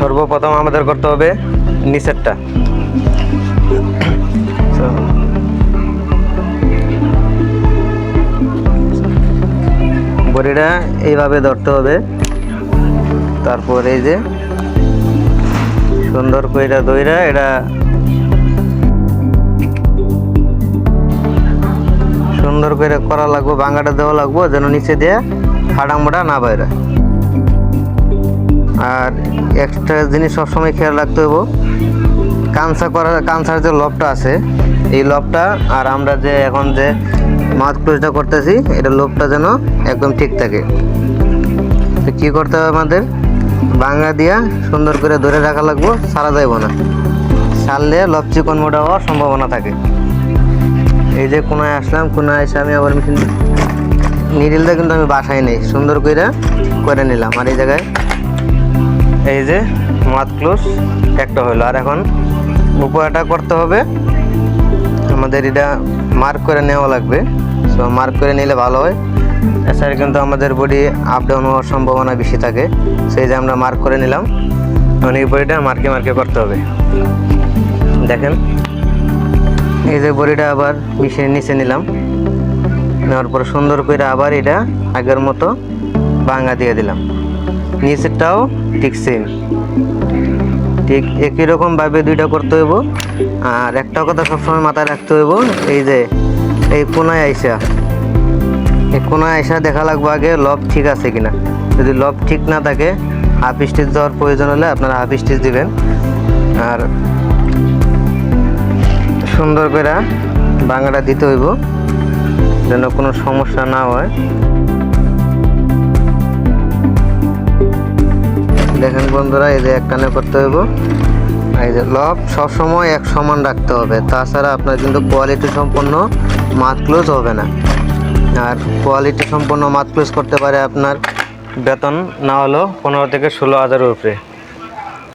সর্বপ্রথম আমাদের করতে হবে নিচেরটা। বড়িটা এইভাবে ধরতে হবে। তারপর এই যে সুন্দর কইরা দইরা এটা সুন্দর করে করা লাগবো বাঙ্গাটা দেওয়া লাগবো, যেন নিচে দিয়ে ফাটা মোটা না বাইরে। আর একটা জিনিস সবসময় খেয়াল রাখতে হইব কাঁচা করার কাঁচার যে লবটা আছে, এই লবটা আর আমরা যে এখন যে মাছ ক্লোজটা করতেছি, এটা লোভটা যেন একদম ঠিক থাকে। তো কী করতে হবে আমাদের? বাঙ্গা দিয়া সুন্দর করে ধরে রাখা লাগবো সারা যাইব না। সারলে লব চিকন মোটা হওয়ার সম্ভাবনা থাকে। এই যে কোনায় আসলাম, কোনায় এসে আমি আবার মেশিন নিডিলটা কিন্তু আমি বাসায় নেই। সুন্দর করে করে নিলাম। আর এই জায়গায় এই যে মাত ক্লোজ, একটা হলো আর এখন উপরটা করতে হবে। আমাদের এটা মার্ক করে নেওয়া লাগবে। সো মার্ক করে নিলে ভালো হয়। এছাড়া কিন্তু আমাদের বডি আপ ডাউন হওয়ার সম্ভাবনা বেশি থাকে। সেই যে আমরা মার্ক করে নিলাম। এখন এই বডিটা মার্কে মার্কে করতে হবে। দেখেন। এই যে বড়িটা আবার মিশিয়ে নিচে নিলাম। নেওয়ার পর সুন্দর করে আবার এটা আগের মতো বাঙ্গা দিয়ে দিলাম। নিচেরটাও ঠিক সেম ঠিক একই রকম ভাবে দুইটা করতে হইব। আর একটা কথা সবসময় মাথায় রাখতে হইব, এই যে, এই কোনায় আইসা। এই কোনায় আইসা দেখা লাগবে আগে লব ঠিক আছে কিনা। যদি লব ঠিক না থাকে হাফ স্টিচ দেওয়ার প্রয়োজন হলে আপনারা হাফ স্টিচ দিবেন। আর সুন্দর করে বাংলাটা দিতে হইব, যেন কোনো সমস্যা না হয়। দেখেন বন্ধুরা, এই যে এক কানে করতে হইব। এই যে লব, সবসময় এক সমান রাখতে হবে। তাছাড়া আপনার কিন্তু কোয়ালিটি সম্পন্ন মাত ক্লোজ হবে না। আর কোয়ালিটি সম্পন্ন মাত ক্লোজ করতে পারে আপনার বেতন না হলেও পনেরো থেকে ষোলো হাজারের উপরে।